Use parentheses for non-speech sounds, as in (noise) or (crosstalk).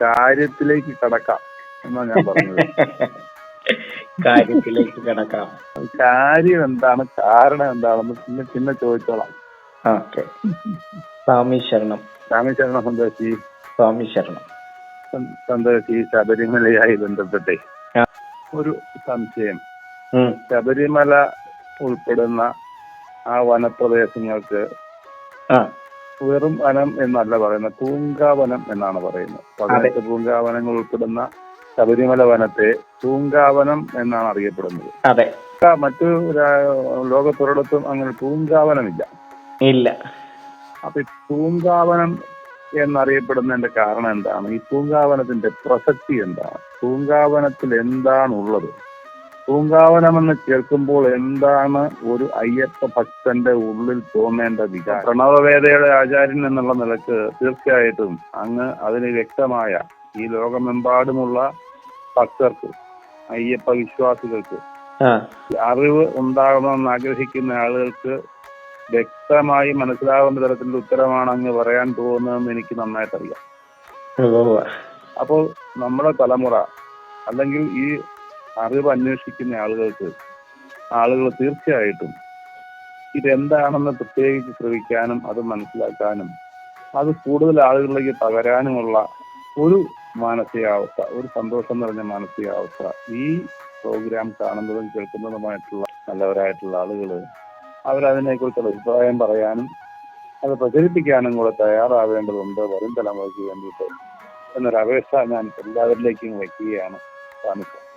കാര്യത്തിലേക്ക് കടക്കാം എന്നാ ഞാൻ പറഞ്ഞത്. (laughs) കാര്യത്തിലേക്ക് കടക്കാം. കാര്യം എന്താണ്? കാരണം എന്താണെന്ന് പിന്നെ പിന്നെ ചോദിച്ചോളാം. ഓക്കെ. സ്വാമി ശരണം. രാമേശ്വരണ സന്തോഷി സ്വാമി ശരണം. സന്തോഷി ശബരിമലയായി ബന്ധപ്പെട്ടെ. ഒരു സംശയം. ശബരിമല ഉൾപ്പെടുന്ന ആ വനപ്രദേശങ്ങൾക്ക് വെറും വനം എന്നല്ല പറയുന്നത് തൂങ്കാവനം എന്നാണ് പറയുന്നത്. പതിനെട്ട് തൂങ്കാവനങ്ങൾ ഉൾപ്പെടുന്ന ശബരിമല വനത്തെ തൂങ്കാവനം എന്നാണ് അറിയപ്പെടുന്നത്. അതെ. മറ്റു ലോകത്തൊരിടത്തും അങ്ങനെ തൂങ്കാവനമില്ല. ഇല്ല. അപ്പൊ ഈ പൂങ്കാവനം എന്നറിയപ്പെടുന്നതിന്റെ കാരണം എന്താണ്? ഈ തൂങ്കാവനത്തിന്റെ പ്രസക്തി എന്താണ്? തൂങ്കാവനത്തിൽ എന്താണ് ഉള്ളത് പൂങ്കാവനം എന്ന് കേൾക്കുമ്പോൾ എന്താണ് ഒരു അയ്യപ്പ ഭക്തന്റെ ഉള്ളിൽ തോന്നേണ്ട വികാരം? പ്രണവവേദയുടെ ആചാര്യൻ എന്നുള്ള നിലയ്ക്ക് തീർച്ചയായിട്ടും അങ്ങ് അതിന് വ്യക്തമായ ഈ ലോകമെമ്പാടുമുള്ള ഭക്തർക്ക് അയ്യപ്പ വിശ്വാസികൾക്ക് അറിവ് ഉണ്ടാകണമെന്ന് ആഗ്രഹിക്കുന്ന ആളുകൾക്ക് വ്യക്തമായി മനസ്സിലാകുന്ന തരത്തിലുള്ള ഉത്തരമാണ് അങ്ങ് പറയാൻ പോകുന്നതെന്ന് എനിക്ക് നന്നായിട്ട് അറിയാം. അപ്പോൾ നമ്മുടെ തലമുറ അല്ലെങ്കിൽ ഈ അറിവ് അന്വേഷിക്കുന്ന ആളുകൾക്ക് ആളുകൾ തീർച്ചയായിട്ടും ഇതെന്താണെന്ന് പ്രത്യേകിച്ച് ശ്രമിക്കാനും അത് മനസ്സിലാക്കാനും അത് കൂടുതൽ ആളുകളിലേക്ക് പകരാനുമുള്ള ഒരു മാനസികാവസ്ഥ ഒരു സന്തോഷം നിറഞ്ഞ മാനസികാവസ്ഥ ഈ പ്രോഗ്രാം കാണുന്നതും കേൾക്കുന്നതുമായിട്ടുള്ള നല്ലവരായിട്ടുള്ള ആളുകൾ അവരതിനെക്കുറിച്ചുള്ള അഭിപ്രായം പറയാനും അത് പ്രചരിപ്പിക്കാനും കൂടെ തയ്യാറാവേണ്ടതുണ്ട് വരും തലമുറയ്ക്ക് വേണ്ടിയിട്ട്. എന്നൊരു അപേക്ഷ ഞാൻ എല്ലാവരിലേക്കും വയ്ക്കുകയാണ്. സ്വാമിക്ക്